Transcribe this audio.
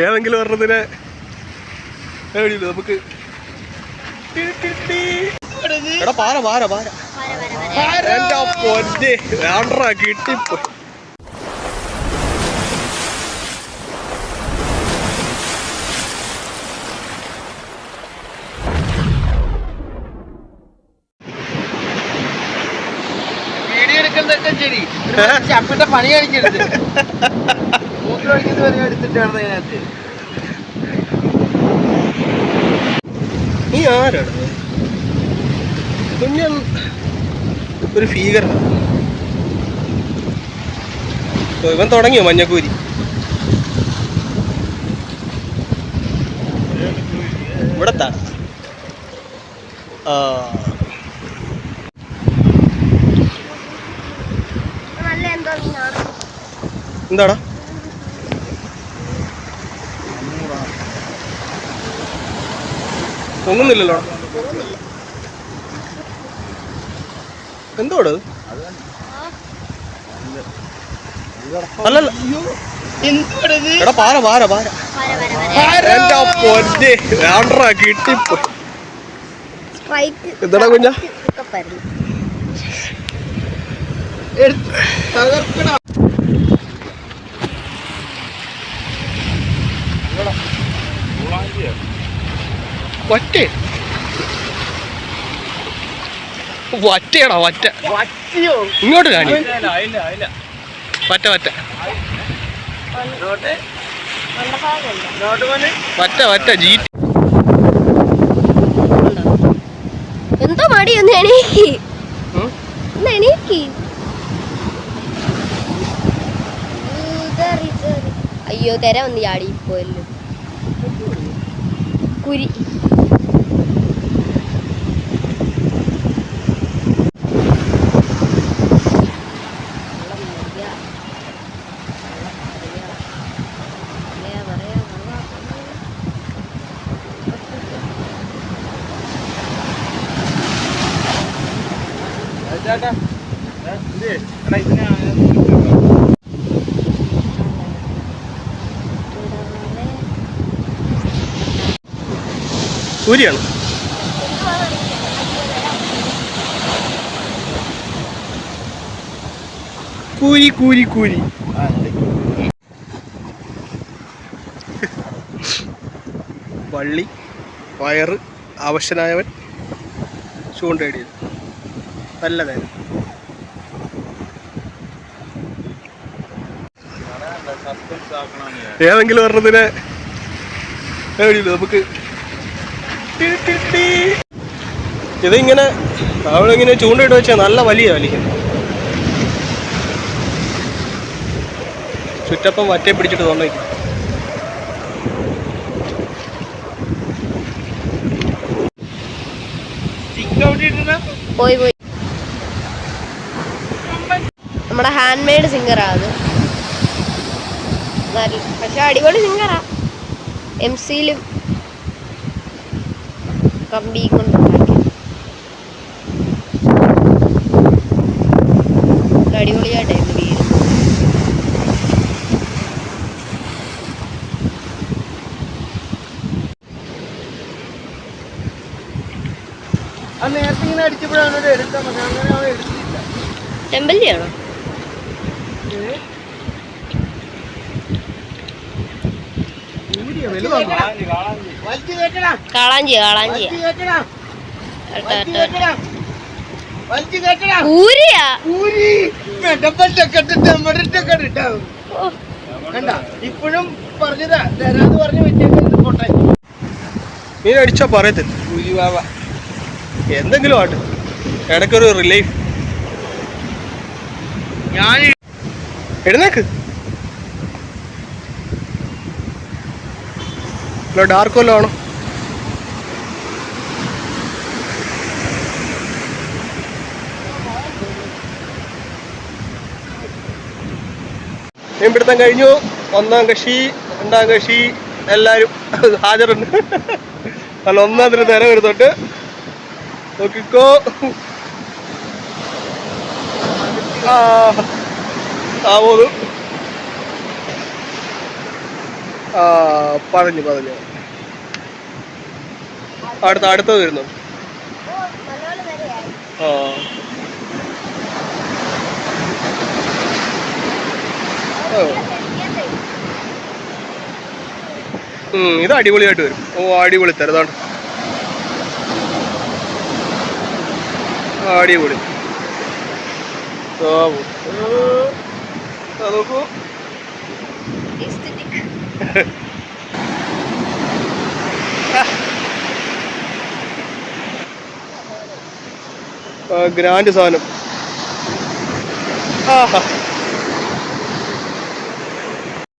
ഏതെങ്കിലും ഒരെണ്ണത്തിനെ നമുക്ക് എടാ പാര പാര പാര എന്റെ പൊന്നെ. വേണ്ടാ കിട്ടിപ്പോ വീഡിയോ എടുക്കുന്നതൊക്കെ ശരി. ചപ്പിന്റെ പണി കാണിക്കരുത് മൂത്രം ഒഴിക്കുന്നത് വരെ എടുത്തിട്ടാണ് അതിനകത്ത്. നീ ആരാണ്? കുഞ്ഞൻ ഒരു ഫീഗർ ഇവൻ തുടങ്ങിയോ മഞ്ഞക്കൂരി? ഇവിടത്താ. എന്താടാ? പൊങ്ങുന്നില്ലല്ലോ. എന്തോട് അല്ലല്ല. എടാ പാര പാര പാര വര വര വര എന്റെ പൊന്നെ. വേണ്ടാ കിട്ടിപ്പോ എന്താടാ കുഞ്ഞാ? വറ്റ. വറ്റയടാ വറ്റ. വറ്റിയോ? ഇങ്ങോട്ട് കാണി വറ്റ വറ്റ. നോട്ട് നോട്ട് പോലെ വറ്റ വറ്റ ജീ എന്തോ മടി ഒന്ന് എണീക്കി? ഒന്ന് എണീക്കി. അയ്യോ തെര ഒന്ന് ചാടി പോയല്ലോ. കുരി. കൂരിയാണ് കൂരി കൂരി കൂരി. വള്ളി വയറ് ആവശ്യനായവൻ ചൂണ്ടയിടിയത് നല്ല നേരം ഏതെങ്കിലും ഒരെണ്ണത്തിനെ എവിടെയില്ല നമുക്ക്? ഇതിങ്ങനെ അവളിങ്ങനെ ചൂണ്ടിട്ട് വെച്ചാൽ നല്ല വലിയ വലിയ ചുറ്റപ്പം വറ്റേ പിടിച്ചിട്ട് തോന്നിക്കും. പോയി പോയി. നമ്മുടെ ഹാൻഡ് മെയ്ഡ് സിംഗറാണ് അത്. പക്ഷെ അടിപൊളി സിംഗറാ എം സിയിലും കമ്പി കൊണ്ട് വീട് നേരത്തെ ഇങ്ങനെ അടിച്ചപ്പോഴാണ് എടുക്കാൻ അങ്ങനെ അവൻ എടുത്തില്ല. ടെമ്പല്ലിയാണോ കാളാഞ്ചി ഊരിയാ? ഊരി. കണ്ട ഇപ്പോഴും പറഞ്ഞതാ. തരാന്ന് പറഞ്ഞു പൊട്ടെ. മീൻ അടിച്ചാ പറയത്തില്ല. ഊരി വാവ. എന്തെങ്കിലും ആട്ടെ. ഇടയ്ക്കൊരു റിലീഫ് ഞാൻ എഴുന്നേക്ക്. ഡാർക്ക് വല്ലതും മീൻപിടുത്തം കഴിഞ്ഞു ഒന്നാം കക്ഷി രണ്ടാം കക്ഷി എല്ലാവരും ഹാജറുണ്ട് അല്ല ഒന്നാം തരം നേരം വരുന്നുണ്ട് നോക്കിക്കോ ആ ആ പോന്നു ആ പറഞ്ഞു അടുത്ത അടുത്ത വരുന്നു? ഇത് അടിപൊളിയായിട്ട് വരും. ഓ അടിപൊളി തരതാണ് അടിപൊളി. നോക്കൂ. ഗ്രാൻഡ് സാധനം. ആഹാ.